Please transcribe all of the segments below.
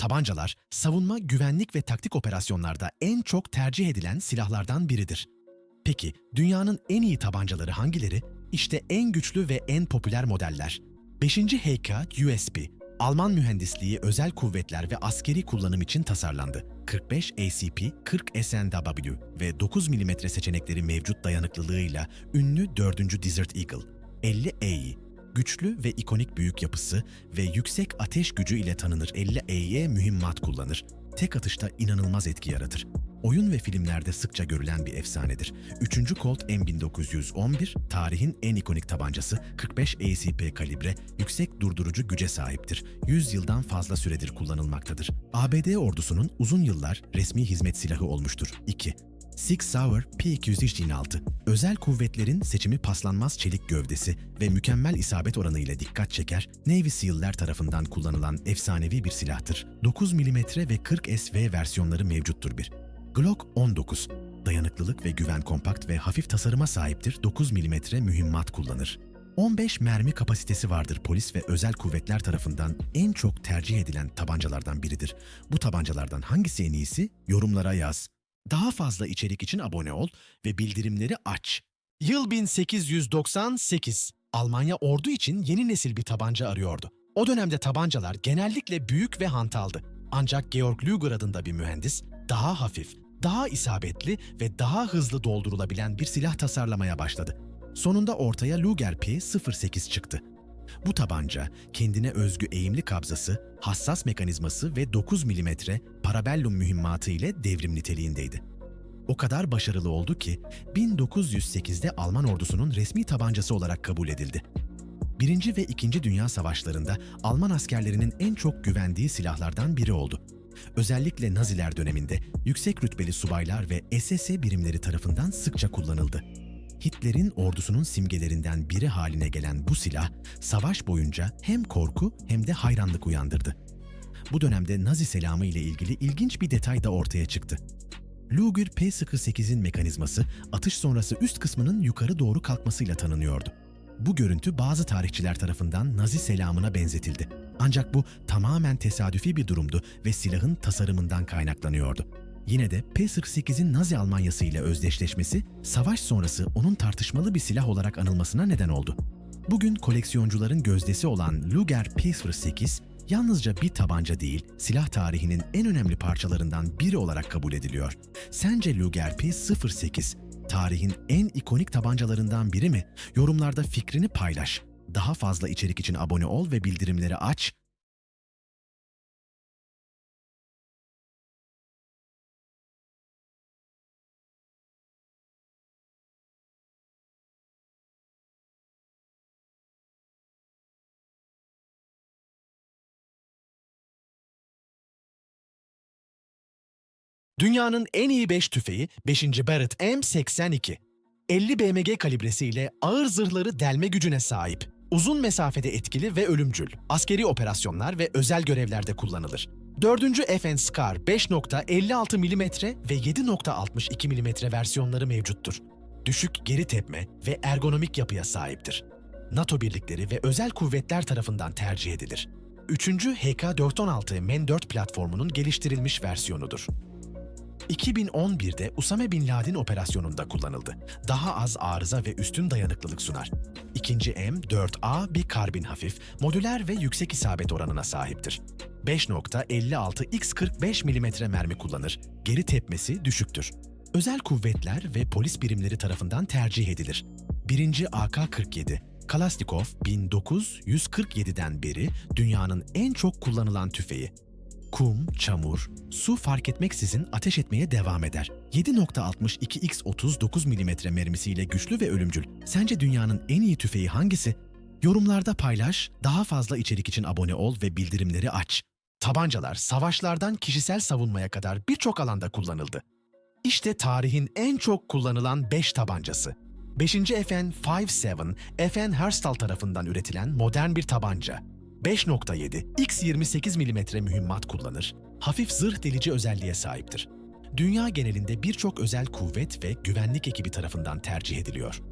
Tabancalar, savunma, güvenlik ve taktik operasyonlarda en çok tercih edilen silahlardan biridir. Peki, dünyanın en iyi tabancaları hangileri? İşte en güçlü ve en popüler modeller. 5. HK USP, Alman mühendisliği özel kuvvetler ve askeri kullanım için tasarlandı. 45 ACP, 40 SNW ve 9 mm seçenekleri mevcut dayanıklılığıyla ünlü 4. Desert Eagle. 50 AE, güçlü ve ikonik büyük yapısı ve yüksek ateş gücü ile tanınır 50 AE mühimmat kullanır. Tek atışta inanılmaz etki yaratır. Oyun ve filmlerde sıkça görülen bir efsanedir. 3. Colt M1911, tarihin en ikonik tabancası, 45 ACP kalibre, yüksek durdurucu güce sahiptir. 100 yıldan fazla süredir kullanılmaktadır. ABD ordusunun uzun yıllar resmi hizmet silahı olmuştur. 2. Six Sauer P226, özel kuvvetlerin seçimi paslanmaz çelik gövdesi ve mükemmel isabet oranı ile dikkat çeker, Navy SEAL'ler tarafından kullanılan efsanevi bir silahtır. 9 mm ve 40 SV versiyonları mevcuttur bir. Glock 19, dayanıklılık ve güven kompakt ve hafif tasarıma sahiptir, 9 mm mühimmat kullanır. 15 mermi kapasitesi vardır polis ve özel kuvvetler tarafından en çok tercih edilen tabancalardan biridir. Bu tabancalardan hangisi en iyisi? Yorumlara yaz. Daha fazla içerik için abone ol ve bildirimleri aç. Yıl 1898. Almanya ordu için yeni nesil bir tabanca arıyordu. O dönemde tabancalar genellikle büyük ve hantaldı. Ancak Georg Luger adında bir mühendis daha hafif, daha isabetli ve daha hızlı doldurulabilen bir silah tasarlamaya başladı. Sonunda ortaya Luger P08 çıktı. Bu tabanca kendine özgü eğimli kabzası, hassas mekanizması ve 9 mm parabellum mühimmatı ile devrim niteliğindeydi. O kadar başarılı oldu ki 1908'de Alman ordusunun resmi tabancası olarak kabul edildi. Birinci ve İkinci Dünya Savaşlarında Alman askerlerinin en çok güvendiği silahlardan biri oldu. Özellikle Naziler döneminde yüksek rütbeli subaylar ve SS birimleri tarafından sıkça kullanıldı. Hitler'in ordusunun simgelerinden biri haline gelen bu silah, savaş boyunca hem korku hem de hayranlık uyandırdı. Bu dönemde Nazi selamı ile ilgili ilginç bir detay da ortaya çıktı. Luger P-08'in mekanizması atış sonrası üst kısmının yukarı doğru kalkmasıyla tanınıyordu. Bu görüntü bazı tarihçiler tarafından Nazi selamına benzetildi. Ancak bu tamamen tesadüfi bir durumdu ve silahın tasarımından kaynaklanıyordu. Yine de P-48'in Nazi Almanyası ile özdeşleşmesi, savaş sonrası onun tartışmalı bir silah olarak anılmasına neden oldu. Bugün koleksiyoncuların gözdesi olan Luger P-08, yalnızca bir tabanca değil, silah tarihinin en önemli parçalarından biri olarak kabul ediliyor. Sence Luger P-08, tarihin en ikonik tabancalarından biri mi? Yorumlarda fikrini paylaş. Daha fazla içerik için abone ol ve bildirimleri aç. Dünyanın en iyi 5 tüfeği 5. Barrett M82. 50 BMG kalibresiyle ağır zırhları delme gücüne sahip. Uzun mesafede etkili ve ölümcül. Askeri operasyonlar ve özel görevlerde kullanılır. 4. FN Scar 5.56 mm ve 7.62 mm versiyonları mevcuttur. Düşük geri tepme ve ergonomik yapıya sahiptir. NATO birlikleri ve özel kuvvetler tarafından tercih edilir. 3. HK416 MEN 4 platformunun geliştirilmiş versiyonudur. 2011'de Usame Bin Laden operasyonunda kullanıldı. Daha az arıza ve üstün dayanıklılık sunar. İkinci M4A bir karbin hafif, modüler ve yüksek isabet oranına sahiptir. 5.56 x 45 mm mermi kullanır. Geri tepmesi düşüktür. Özel kuvvetler ve polis birimleri tarafından tercih edilir. 1. AK-47 Kalashnikov 1947'den beri dünyanın en çok kullanılan tüfeği kum, çamur, su fark etmeksizin ateş etmeye devam eder. 7.62x39 mm mermisiyle güçlü ve ölümcül. Sence dünyanın en iyi tüfeği hangisi? Yorumlarda paylaş, daha fazla içerik için abone ol ve bildirimleri aç. Tabancalar savaşlardan kişisel savunmaya kadar birçok alanda kullanıldı. İşte tarihin en çok kullanılan 5 tabancası. 5. FN 57, FN Herstal tarafından üretilen modern bir tabanca. 5.7 X28 mm mühimmat kullanır, hafif zırh delici özelliğe sahiptir. Dünya genelinde birçok özel kuvvet ve güvenlik ekibi tarafından tercih ediliyor.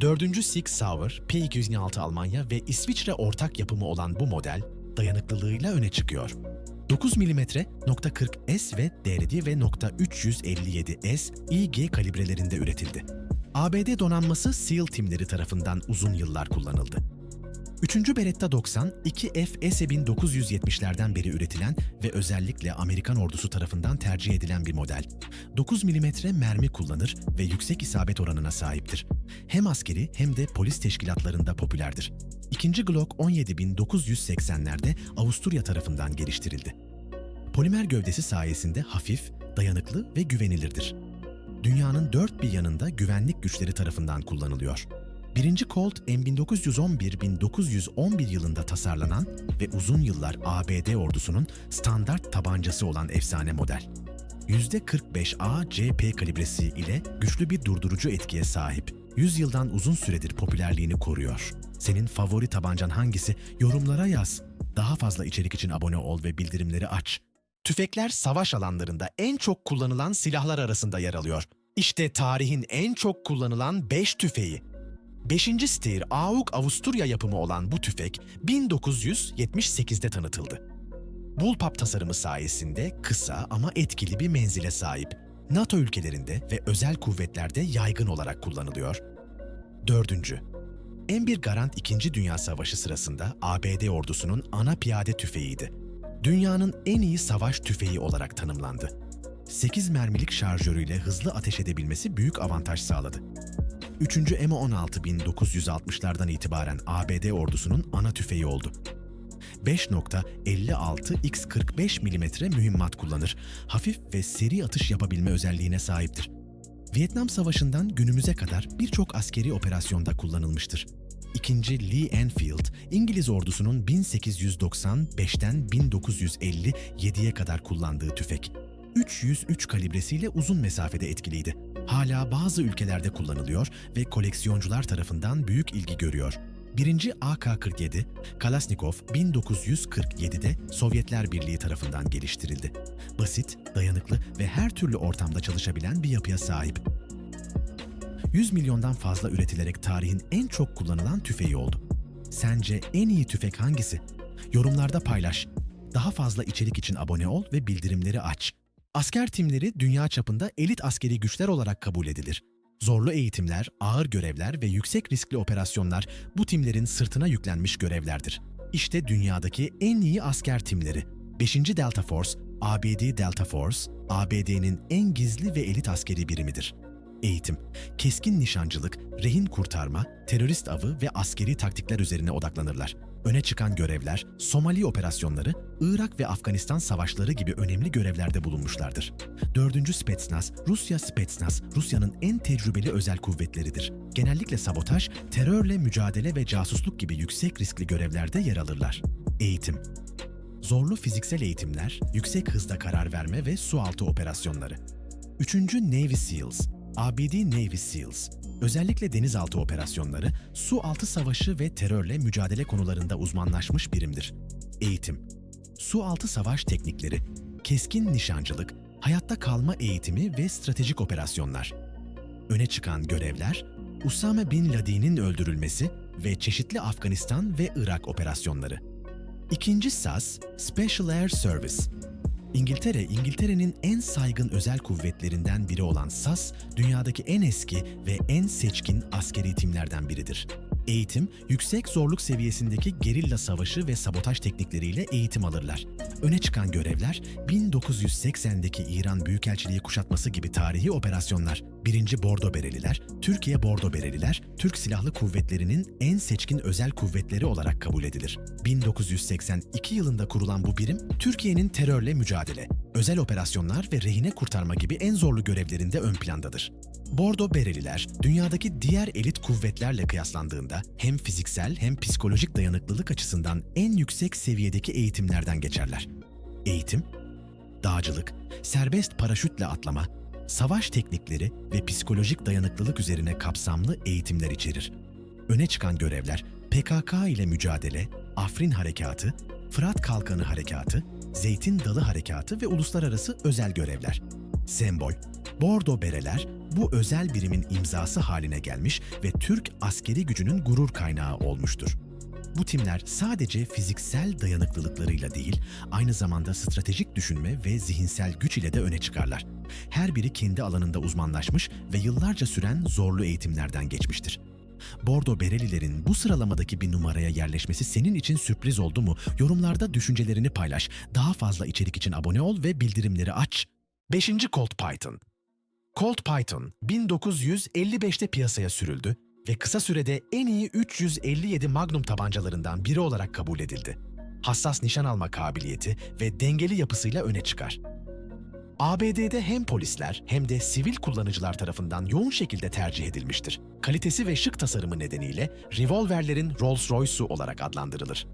4. Sig Sauer, P206 Almanya ve İsviçre ortak yapımı olan bu model, dayanıklılığıyla öne çıkıyor. 9 mm .40S ve DRD ve .357S IG kalibrelerinde üretildi. ABD donanması SEAL timleri tarafından uzun yıllar kullanıldı. 3. Beretta 90, 2F ESE 1970'lerden beri üretilen ve özellikle Amerikan ordusu tarafından tercih edilen bir model. 9 mm mermi kullanır ve yüksek isabet oranına sahiptir. Hem askeri hem de polis teşkilatlarında popülerdir. İkinci Glock 17980'lerde Avusturya tarafından geliştirildi. Polimer gövdesi sayesinde hafif, dayanıklı ve güvenilirdir. Dünyanın dört bir yanında güvenlik güçleri tarafından kullanılıyor. Birinci Colt M1911-1911 yılında tasarlanan ve uzun yıllar ABD ordusunun standart tabancası olan efsane model. %45A CP kalibresi ile güçlü bir durdurucu etkiye sahip. 100 yıldan uzun süredir popülerliğini koruyor. Senin favori tabancan hangisi? Yorumlara yaz. Daha fazla içerik için abone ol ve bildirimleri aç. Tüfekler savaş alanlarında en çok kullanılan silahlar arasında yer alıyor. İşte tarihin en çok kullanılan 5 tüfeği. 5. Steyr AUG Avusturya yapımı olan bu tüfek 1978'de tanıtıldı. Bullpup tasarımı sayesinde kısa ama etkili bir menzile sahip. NATO ülkelerinde ve özel kuvvetlerde yaygın olarak kullanılıyor. 4. M1 Garand 2. Dünya Savaşı sırasında ABD ordusunun ana piyade tüfeğiydi. Dünyanın en iyi savaş tüfeği olarak tanımlandı. 8 mermilik şarjörüyle hızlı ateş edebilmesi büyük avantaj sağladı. 3. M16 1960'lardan itibaren ABD ordusunun ana tüfeği oldu. 5.56 x 45 mm mühimmat kullanır. Hafif ve seri atış yapabilme özelliğine sahiptir. Vietnam Savaşı'ndan günümüze kadar birçok askeri operasyonda kullanılmıştır. İkinci Lee Enfield, İngiliz ordusunun 1895'ten 1957'ye kadar kullandığı tüfek. 303 kalibresiyle uzun mesafede etkiliydi. Hala bazı ülkelerde kullanılıyor ve koleksiyoncular tarafından büyük ilgi görüyor. Birinci AK-47, Kalashnikov 1947'de Sovyetler Birliği tarafından geliştirildi. Basit, dayanıklı ve her türlü ortamda çalışabilen bir yapıya sahip. 100 milyondan fazla üretilerek tarihin en çok kullanılan tüfeği oldu. Sence en iyi tüfek hangisi? Yorumlarda paylaş. Daha fazla içerik için abone ol ve bildirimleri aç. Asker timleri dünya çapında elit askeri güçler olarak kabul edilir. Zorlu eğitimler, ağır görevler ve yüksek riskli operasyonlar bu timlerin sırtına yüklenmiş görevlerdir. İşte dünyadaki en iyi asker timleri. 5. Delta Force, ABD Delta Force, ABD'nin en gizli ve elit askeri birimidir. Eğitim, keskin nişancılık, rehin kurtarma, terörist avı ve askeri taktikler üzerine odaklanırlar. Öne çıkan görevler, Somali operasyonları, Irak ve Afganistan savaşları gibi önemli görevlerde bulunmuşlardır. 4. Spetsnaz, Rusya Spetsnaz, Rusya'nın en tecrübeli özel kuvvetleridir. Genellikle sabotaj, terörle mücadele ve casusluk gibi yüksek riskli görevlerde yer alırlar. Eğitim, Zorlu fiziksel eğitimler, yüksek hızda karar verme ve sualtı operasyonları. 3. Navy SEALs, ABD Navy SEALs, özellikle denizaltı operasyonları, su altı savaşı ve terörle mücadele konularında uzmanlaşmış birimdir. Eğitim, su altı savaş teknikleri, keskin nişancılık, hayatta kalma eğitimi ve stratejik operasyonlar. Öne çıkan görevler, Usame Bin Laden'in öldürülmesi ve çeşitli Afganistan ve Irak operasyonları. İkinci SAS, Special Air Service. İngiltere, İngiltere'nin en saygın özel kuvvetlerinden biri olan SAS, dünyadaki en eski ve en seçkin askeri timlerden biridir. Eğitim, yüksek zorluk seviyesindeki gerilla savaşı ve sabotaj teknikleriyle eğitim alırlar. Öne çıkan görevler, 1980'deki İran Büyükelçiliği kuşatması gibi tarihi operasyonlar. 1. Bordo Bereliler, Türkiye Bordo Bereliler, Türk Silahlı Kuvvetleri'nin en seçkin özel kuvvetleri olarak kabul edilir. 1982 yılında kurulan bu birim, Türkiye'nin terörle mücadele, özel operasyonlar ve rehine kurtarma gibi en zorlu görevlerinde ön plandadır. Bordo Bereliler, dünyadaki diğer elit kuvvetlerle kıyaslandığında hem fiziksel hem psikolojik dayanıklılık açısından en yüksek seviyedeki eğitimlerden geçerler. Eğitim, dağcılık, serbest paraşütle atlama, savaş teknikleri ve psikolojik dayanıklılık üzerine kapsamlı eğitimler içerir. Öne çıkan görevler PKK ile mücadele, Afrin Harekatı, Fırat Kalkanı Harekatı, Zeytin Dalı Harekatı ve uluslararası özel görevler. Sembol, Bordo Bereler bu özel birimin imzası haline gelmiş ve Türk askeri gücünün gurur kaynağı olmuştur. Bu timler sadece fiziksel dayanıklılıklarıyla değil, aynı zamanda stratejik düşünme ve zihinsel güç ile de öne çıkarlar. Her biri kendi alanında uzmanlaşmış ve yıllarca süren zorlu eğitimlerden geçmiştir. Bordo Berelilerin bu sıralamadaki bir numaraya yerleşmesi senin için sürpriz oldu mu? Yorumlarda düşüncelerini paylaş. Daha fazla içerik için abone ol ve bildirimleri aç. 5. Colt Python Colt Python 1955'te piyasaya sürüldü ve kısa sürede en iyi 357 Magnum tabancalarından biri olarak kabul edildi. Hassas nişan alma kabiliyeti ve dengeli yapısıyla öne çıkar. ABD'de hem polisler hem de sivil kullanıcılar tarafından yoğun şekilde tercih edilmiştir. Kalitesi ve şık tasarımı nedeniyle revolverlerin Rolls-Royce'u olarak adlandırılır.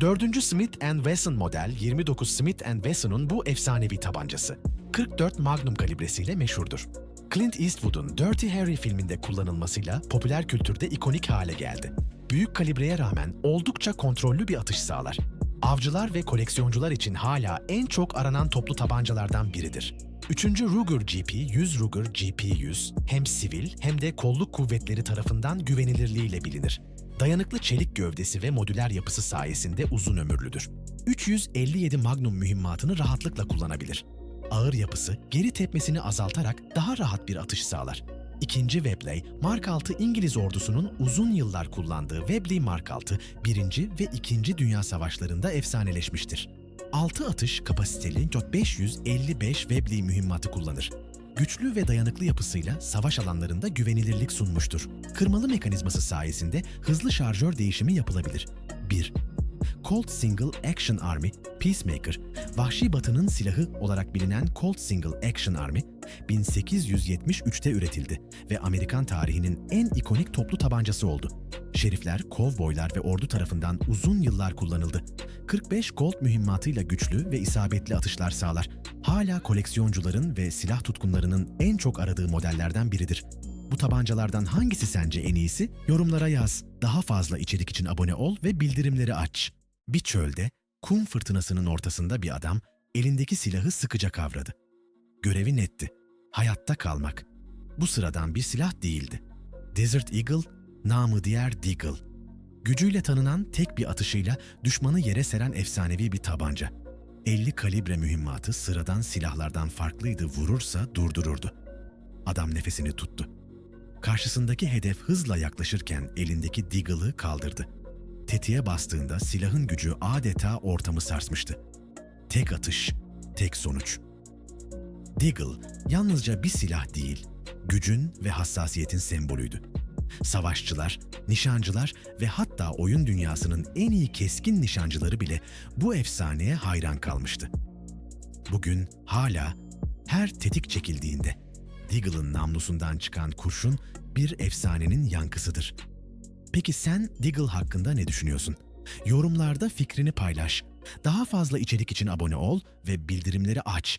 4. Smith Wesson model 29 Smith Wesson'un bu efsanevi tabancası. 44 Magnum kalibresiyle meşhurdur. Clint Eastwood'un Dirty Harry filminde kullanılmasıyla popüler kültürde ikonik hale geldi. Büyük kalibreye rağmen oldukça kontrollü bir atış sağlar. Avcılar ve koleksiyoncular için hala en çok aranan toplu tabancalardan biridir. 3. Ruger GP100 Ruger GP100 hem sivil hem de kolluk kuvvetleri tarafından güvenilirliğiyle bilinir. Dayanıklı çelik gövdesi ve modüler yapısı sayesinde uzun ömürlüdür. 357 Magnum mühimmatını rahatlıkla kullanabilir. Ağır yapısı geri tepmesini azaltarak daha rahat bir atış sağlar. İkinci Webley, Mark 6 İngiliz ordusunun uzun yıllar kullandığı Webley Mark 6, 1. ve 2. Dünya Savaşlarında efsaneleşmiştir. 6 atış kapasiteli 555 Webley mühimmatı kullanır. Güçlü ve dayanıklı yapısıyla savaş alanlarında güvenilirlik sunmuştur. Kırmalı mekanizması sayesinde hızlı şarjör değişimi yapılabilir. 1. Colt Single Action Army, Peacemaker, Vahşi Batı'nın silahı olarak bilinen Colt Single Action Army, 1873'te üretildi ve Amerikan tarihinin en ikonik toplu tabancası oldu. Şerifler, kovboylar ve ordu tarafından uzun yıllar kullanıldı. 45 Colt mühimmatıyla güçlü ve isabetli atışlar sağlar. Hala koleksiyoncuların ve silah tutkunlarının en çok aradığı modellerden biridir. Bu tabancalardan hangisi sence en iyisi? Yorumlara yaz. Daha fazla içerik için abone ol ve bildirimleri aç. Bir çölde, kum fırtınasının ortasında bir adam elindeki silahı sıkıca kavradı. Görevi netti. Hayatta kalmak. Bu sıradan bir silah değildi. Desert Eagle, namı diğer Deagle. Gücüyle tanınan tek bir atışıyla düşmanı yere seren efsanevi bir tabanca. 50 kalibre mühimmatı sıradan silahlardan farklıydı vurursa durdururdu. Adam nefesini tuttu. Karşısındaki hedef hızla yaklaşırken elindeki Deagle'ı kaldırdı. Tetiğe bastığında silahın gücü adeta ortamı sarsmıştı. Tek atış, tek sonuç. Deagle yalnızca bir silah değil, gücün ve hassasiyetin sembolüydü. Savaşçılar, nişancılar ve hatta oyun dünyasının en iyi keskin nişancıları bile bu efsaneye hayran kalmıştı. Bugün hala her tetik çekildiğinde Deagle'ın namlusundan çıkan kurşun bir efsanenin yankısıdır. Peki sen Deagle hakkında ne düşünüyorsun? Yorumlarda fikrini paylaş. Daha fazla içerik için abone ol ve bildirimleri aç.